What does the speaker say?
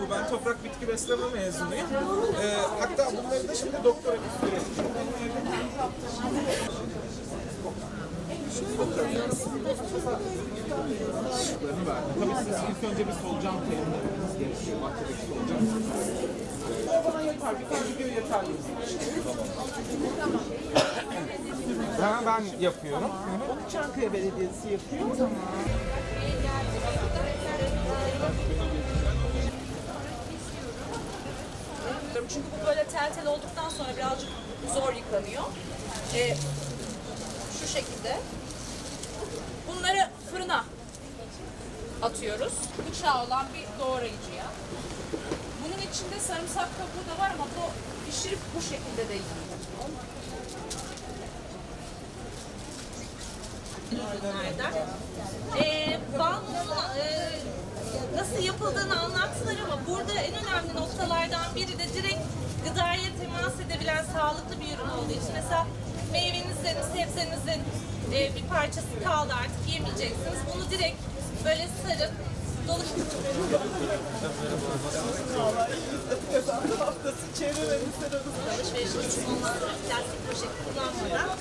bu. Ben toprak bitki besleme mezunuyum. Ee, hatta bunları da şimdi doktora bitiriyorum. Tabii siz ilk önce bir solucan terimleriniz gerekiyor. Bahçedeki solucan. O bana yeter. Bir tane video yeterli. Ha, ben yapıyorum. Onu Çankaya Belediyesi yapıyor. Tamam. Çünkü bu böyle tel tel olduktan sonra birazcık zor yıkanıyor. Ee, şu şekilde. Bunları fırına atıyoruz. Bıçağı olan bir doğrayıcıya. Bunun içinde sarımsak kabuğu da var ama bu pişirip bu şekilde de. Nereden? Ee, balmumun e, nasıl yapıldığını anlattılar ama burada en önemli noktalardan biri de direkt gıdaya temas edebilen sağlıklı bir ürün olduğu için mesela meyvenizin, sebzenizin e, bir parçası kaldı artık yemeyeceksiniz. Bunu direkt böyle sarıp dolu Kazandı haftası çevre ve müzik arası. alışveriş için ondan sonra plastik poşet kullanmadan